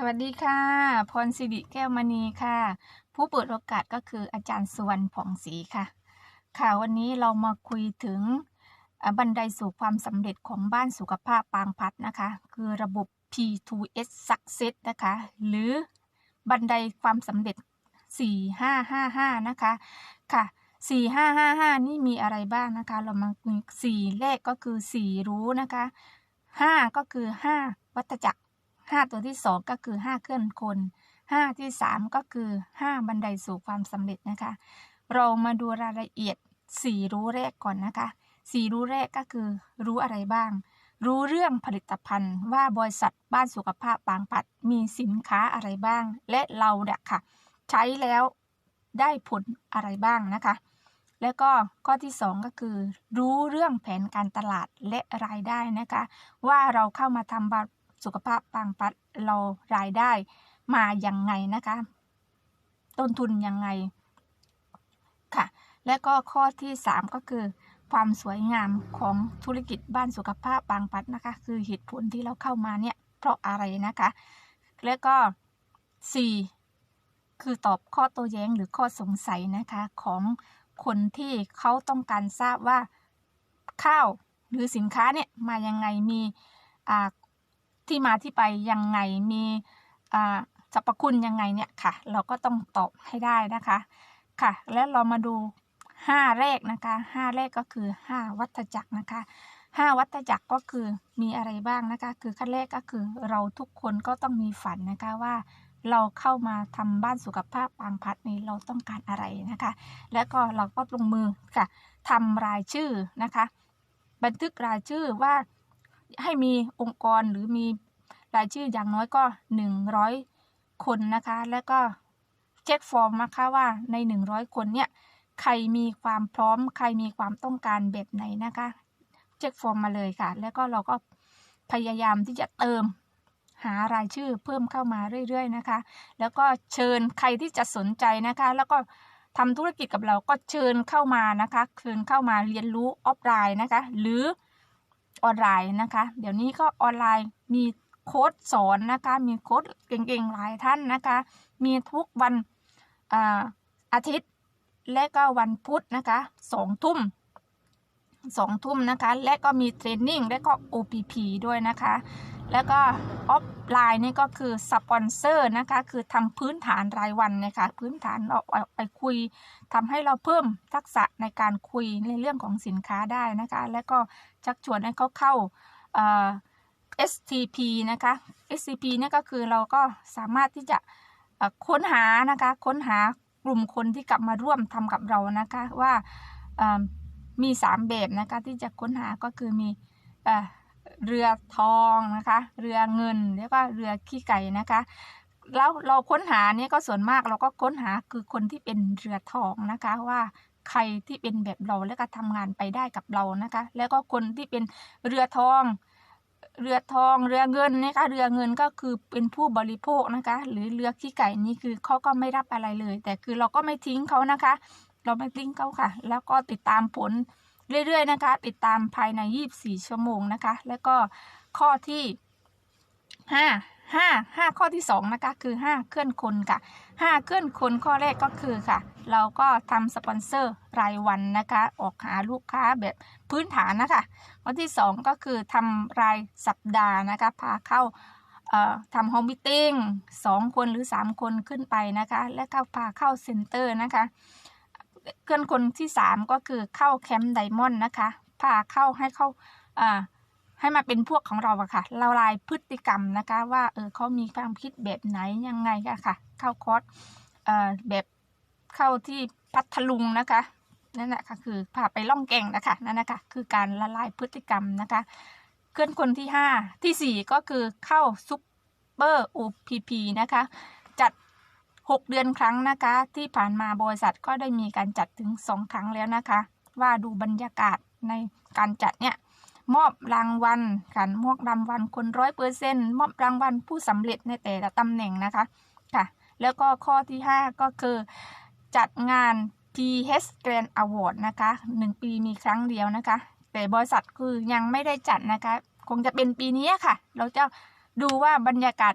สวัสดีค่ะ พรสิริแก้วมณีค่ะ ผู้เปิดโอกาสก็คืออาจารย์สุวรรณผ่องศรีค่ะ ค่ะวันนี้เรามาคุยถึงบันไดสู่ความสำเร็จของบ้านสุขภาพปางพัดนะคะ คือระบบ P2S Success นะคะ หรือบันไดความสำเร็จ 4555 นะคะ ค่ะ 4555 นี่มีอะไรบ้างนะคะ เรามาคุย4แรกก็คือ 4 รู้นะคะ 5 ก็คือ 5 วัฏจักร 5 ตัวที่ 2 ก็คือ 5 เคลื่อนคน 5 ที่ 3 ก็คือ 5 บันไดสู่ความสำเร็จนะคะ เรามาดูรายละเอียด 4 รู้แรกก่อนนะคะ 4 รู้แรกก็คือ รู้อะไรบ้าง รู้เรื่องผลิตภัณฑ์ ว่าบริษัทบ้านสุขภาพบางปัดมีสินค้าอะไรบ้าง และเราเนี่ยค่ะ ใช้แล้วได้ผลอะไรบ้างนะคะ แล้วก็ข้อที่ 2 ก็คือ รู้เรื่องแผนการตลาดและรายได้นะคะ ว่าเราเข้ามาทำบ้าน สุขภาพบางปัดเรารายได้มาอย่างไงนะคะ ต้นทุนยังไงค่ะ และก็ข้อที่ 3 ก็คือ ความสวยงามของธุรกิจบ้านสุขภาพบางปัดนะคะ คือเหตุผลที่เราเข้ามาเนี่ยเพราะอะไรนะคะ และก็ 4 คือตอบข้อโต้แย้งหรือข้อสงสัยนะคะของคนที่เขาต้องการทราบว่าข้าวหรือสินค้าเนี่ยมายังไงมีอ่า ที่มาที่ไปยังไงมีอ่าสรรพคุณยังไงเนี่ยค่ะ เราก็ต้องตอบให้ได้นะคะค่ะ แล้วเรามาดู 5 แรกนะคะ 5 แรกก็คือ 5 วัฏจักรนะคะ 5 วัฏจักรก็คือมีอะไรบ้างนะคะ คือขั้นแรกก็คือเราทุกคนก็ต้องมีฝันนะคะว่าเราเข้ามาทำบ้านสุขภาพปางพัดนี้เราต้องการอะไรนะคะ แล้วก็เราก็ลงมือค่ะทำรายชื่อนะคะ บันทึกรายชื่อว่า ให้มีองค์กรหรือมีรายชื่ออย่างน้อยก็ 100 คนนะคะ แล้วก็เช็คฟอร์มนะคะว่าใน 100 คนเนี่ยใครมีความพร้อม ใครมีความต้องการแบบไหนนะคะ เช็คฟอร์มมาเลยค่ะ แล้วก็เราก็พยายามที่จะเติมหารายชื่อเพิ่มเข้ามาเรื่อย ๆ นะคะ แล้วก็เชิญใครที่จะสนใจนะคะ แล้วก็ทำธุรกิจกับเราก็เชิญเข้ามานะคะ เชิญเข้ามาเรียนรู้ออฟไลน์นะคะ หรือ ออนไลน์นะคะ เดี๋ยวนี้ก็ออนไลน์มีโค้ดสอนนะคะ มีโค้ดเก่งๆหลายท่านนะคะ มีทุกวันอาทิตย์และก็วันพุธนะคะสองทุ่มสองทุ่มนะคะ และก็มีเทรนนิ่งและก็ OPP ด้วยนะคะ แล้วก็ออฟไลน์นี่ก็คือสปอนเซอร์นะคะ คือทำพื้นฐานรายวันนะคะ พื้นฐานเราเอาไปคุยทำให้เราเพิ่มทักษะในการคุยในเรื่องของสินค้าได้นะคะ และก็ชักชวนให้เขาเข้า STP นะคะ STP เนี่ยก็คือเราก็สามารถที่จะค้นหานะคะ ค้นหากลุ่มคนที่กลับมาร่วมทำกับเรานะคะว่ามี 3 แบบนะคะที่จะค้นหาก็คือมี เรือทองนะคะ เรือเงินแล้วก็เรือขี้ไก่นะคะ แล้วเราค้นหาเนี่ยก็ส่วนมากเราก็ค้นหาคือคนที่เป็นเรือทองนะคะว่าใครที่เป็นแบบเราแล้วก็ทำงานไปได้กับเรานะคะ แล้วก็คนที่เป็นเรือทอง เรือทอง เรือเงินนะคะ เรือเงินก็คือเป็นผู้บริโภคนะคะ หรือเรือขี้ไก่นี่คือเขาก็ไม่รับอะไรเลย แต่คือเราก็ไม่ทิ้งเขานะคะ เราไม่ทิ้งเขาค่ะ แล้วก็ติดตามผล เรื่อยๆนะคะ ติดตามภายใน 24 ชั่วโมงนะคะ แล้วก็ข้อที่ 5 5 5 ข้อที่ 2 นะคะ คือ 5 เคลื่อนคนค่ะ 5 เคลื่อนคนข้อแรกก็คือค่ะ เราก็ทำสปอนเซอร์รายวันนะคะ ออกหาลูกค้าแบบพื้นฐานนะคะ ข้อที่ 2 ก็คือทำรายสัปดาห์นะคะ พาเข้าทำโฮมมิทติ้ง2คนหรือ 3 คนขึ้นไปนะคะ และเข้าพาเข้าเซ็นเตอร์นะคะ เคลื่อนคนที่3ก็คือเข้าแคมป์ไดมอนด์นะคะพาเข้าให้เข้าอ่าให้มาเป็นพวกของเราอะค่ะละลายพฤติกรรมนะคะว่าเออเขามีความคิดแบบไหนยังไงอะค่ะ เข้าคอร์สอ่อแบบเข้าที่พัทลุงนะคะนั่นแหละค่ะคือพาไปล่องแก่งนะคะนั่นนะคะคือการละลายพฤติกรรมนะคะเคลื่อนคนที่ 5 ที่ 4 ก็คือเข้าซุปเปอร์ OPP นะคะ 6 เดือนครั้งนะคะ ที่ผ่านมาบริษัทก็ได้มีการจัดถึง 2 ครั้งแล้วนะคะ ว่าดูบรรยากาศในการจัดเนี่ยมอบรางวัลกันมอบรางวัลคนร้อยเปอร์เซ็นต์มอบรางวัลผู้สำเร็จในแต่ละตำแหน่งนะคะค่ะ แล้วก็ข้อที่ 5 ก็คือ จัดงาน PH Grand Award นะคะหนึ่งปีมีครั้งเดียวนะคะ แต่บริษัทคือยังไม่ได้จัดนะคะ คงจะเป็นปีนี้ค่ะ เราจะดูว่าบรรยากาศ